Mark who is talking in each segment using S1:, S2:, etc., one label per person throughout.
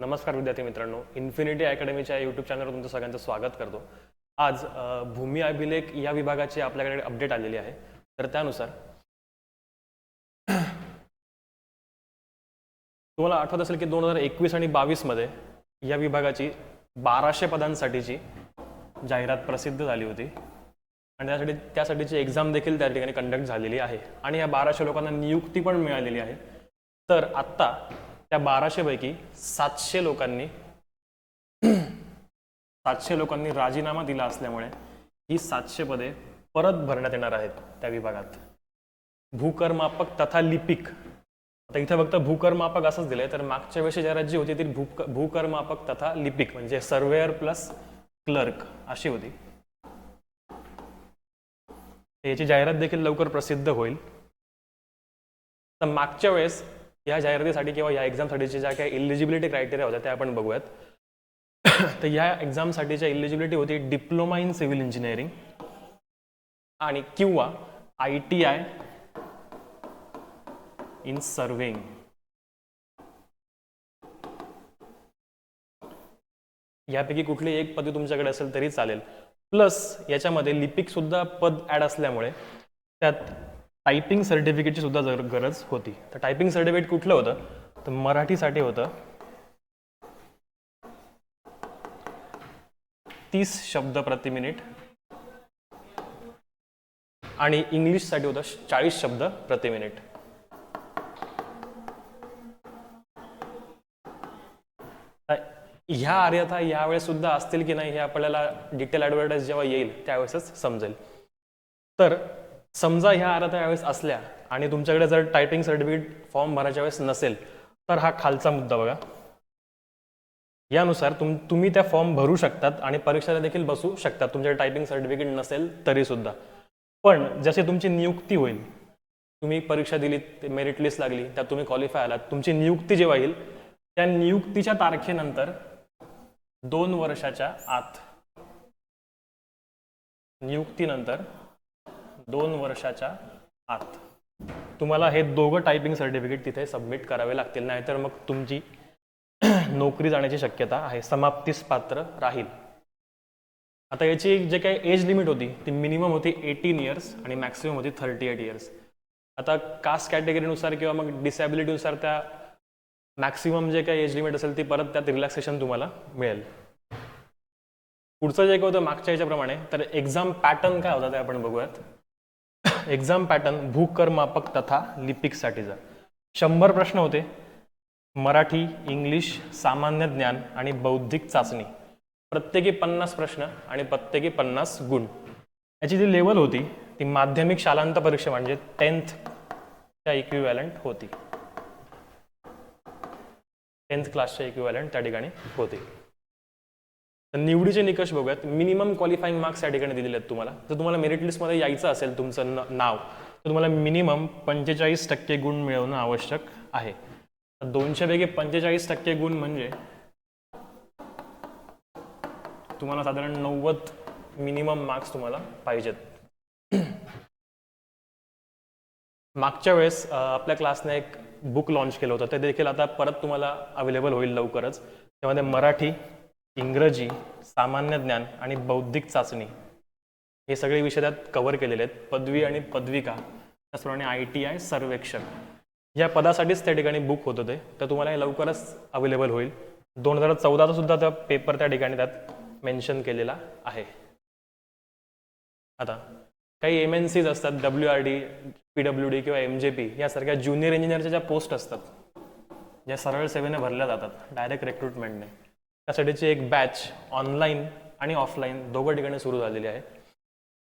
S1: नमस्कार विद्यार्थी मित्रांनो इन्फिनिटी अकॅडमीच्या यूट्यूब चॅनलवर तुमचं सगळ्यांचं स्वागत करतो. आज भूमी अभिलेख या विभागाची आपल्याकडे अपडेट आलेली आहे. तर त्यानुसार तुम्हाला आठवत असेल की दोन हजार एकवीस आणि बावीसमध्ये या विभागाची बाराशे पदांसाठीची जाहिरात प्रसिद्ध झाली होती. आणि त्यासाठी त्यासाठीची एक्झाम देखील त्या ठिकाणी कंडक्ट झालेली आहे. आणि या बाराशे लोकांना नियुक्ती पण मिळालेली आहे. तर आत्ता त्या बाराशेपैकी सातशे लोकांनी सातशे लोकांनी राजीनामा दिला असल्यामुळे ही सातशे पदे परत भरण्यात येणार आहेत त्या विभागात. भूकरमापक तथा लिपिक. आता इथे फक्त भूकरमापक असंच दिलंय तर मागच्या वेळेस जाहिरात जी होती ती भूक भूकरमापक तथा लिपिक म्हणजे सर्वेअर प्लस क्लर्क अशी होती. याची जाहिरात देखील लवकर प्रसिद्ध होईल. तर मागच्या वेळेस या जाहिरातीसाठी किंवा या एक्झामसाठीच्या ज्या काही इलिजिबिलिटी क्रायटेरिया होत्या त्या आपण बघूयात. तर या एक्झामसाठीच्या इलिजिबिलिटी होती डिप्लोमा इन सिव्हिल इंजिनिअरिंग आणि किंवा I T I in surveying यापैकी कुठली एक पदवी तुमच्याकडे असेल तरी चालेल. प्लस याच्यामध्ये लिपिक सुद्धा पद ॲड असल्यामुळे त्यात टायपिंग सर्टिफिकेटची सुद्धा जर गरज होती तर टायपिंग सर्टिफिकेट कुठलं होतं? तर मराठीसाठी होतं. तीस शब्द प्रति मिनिट. आणि इंग्लिशसाठी होतं चाळीस शब्द प्रति मिनिट. ह्या आर्यथा यावेळेस सुद्धा असतील की नाही हे आपल्याला डिटेल ॲडव्हर्टाईज जेव्हा येईल त्यावेळेसच समजेल. तर समजा ह्या आर्यथा यावेळेस असल्या आणि तुमच्याकडे जर टायपिंग सर्टिफिकेट फॉर्म भरायच्या वेळेस नसेल तर हा खालचा मुद्दा बघा. यानुसार तुम तुम्ही त्या फॉर्म भरू शकतात आणि परीक्षेला देखील बसू शकतात. तुमच्याकडे टायपिंग सर्टिफिकेट नसेल तरीसुद्धा. पण जसे तुमची नियुक्ती होईल तुम्ही परीक्षा दिली मेरिट लिस्ट लागली त्यात तुम्ही क्वालिफाय आलात तुमची नियुक्ती जेव्हा येईल त्या नियुक्तीच्या तारखेनंतर दोन वर्षाच्या आत नियुक्तीनंतर दोन वर्षाच्या आत. तुम्हाला हे दोघं टायपिंग सर्टिफिकेट तिथे सबमिट करावे लागतील नाहीतर मग तुमची नोकरी जाण्याची शक्यता आहे. समाप्तीस पात्र राहील. आता याची जे काही एज लिमिट होती ती मिनिमम होती एटीन इयर्स आणि मॅक्सिमम होती थर्टी एट इयर्स आता कास्ट कॅटेगरीनुसार किंवा मग डिसॅबिलिटीनुसार त्या मॅक्सिमम जे काही एज लिमिट असेल ती परत त्यात रिलॅक्सेशन तुम्हाला मिळेल. पुढचं जे काय होतं मागच्या याच्याप्रमाणे तर एक्झाम पॅटर्न काय होता ते आपण बघूयात. एक्झाम पॅटर्न भूकरमापक तथा लिपिकसाठीचा शंभर प्रश्न होते. मराठी इंग्लिश सामान्य ज्ञान आणि बौद्धिक चाचणी. प्रत्येकी पन्नास प्रश्न आणि प्रत्येकी पन्नास गुण. याची जी लेवल होती ती माध्यमिक शालांत परीक्षा म्हणजे टेन्थच्या इक्विव्हॅलंट होती. टेन्थ क्लासच्या इक्विव्हॅलंट त्या ठिकाणी होती. तर निवडीचे निकष बघूयात. मिनिमम क्वालिफाईंग मार्क्स या ठिकाणी दिलेले आहेत तुम्हाला. जर तुम्हाला मेरिट लिस्टमध्ये यायचं असेल तुमचं न- नाव तर तुम्हाला मिनिमम पंचेचाळीस टक्के गुण मिळवणं आवश्यक आहे. तर दोनशेपैकी पंचेचाळीस टक्के गुण म्हणजे तुम्हाला साधारण नव्वद मिनिमम मार्क्स तुम्हाला पाहिजेत. मागच्या वेळेस आपल्या क्लासने एक बुक लॉन्च केलं होतं. ते देखील आता परत तुम्हाला अवेलेबल होईल लवकरच. त्यामध्ये मराठी इंग्रजी सामान्य ज्ञान आणि बौद्धिक चाचणी हे सगळे विषय त्यात कव्हर केलेले आहेत. पदवी आणि पदविका त्याचप्रमाणे आय टी आय सर्वेक्षण. या पदासाठीच त्या ठिकाणी बुक होत होते. तर तुम्हाला हे लवकरच अवेलेबल होईल. दोन हजार चौदाचा सुद्धा त्या पेपर त्या ठिकाणी त्यात मेन्शन केलेला आहे. आता काही एम एन सीज असतात W R D P W D किंवा एम जे पी यासारख्या ज्युनियर इंजिनियरच्या ज्या पोस्ट असतात ज्या सरळ सेवेने भरल्या जातात डायरेक्ट रिक्रुटमेंटने त्यासाठीची एक बॅच ऑनलाईन आणि ऑफलाईन दोघं ठिकाणी सुरू झालेली आहे.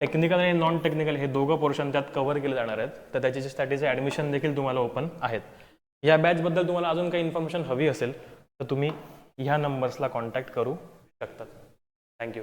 S1: टेक्निकल आणि नॉन टेक्निकल हे दोघं पोर्शन त्यात कव्हर केले जाणार आहेत. तर त्याच्यासाठीचे ॲडमिशन देखील तुम्हाला ओपन आहेत. या बॅचबद्दल तुम्हाला अजून काही इन्फॉर्मेशन हवी असेल तर तुम्ही ह्या नंबर्सला कॉन्टॅक्ट करू शकतात थँक्यू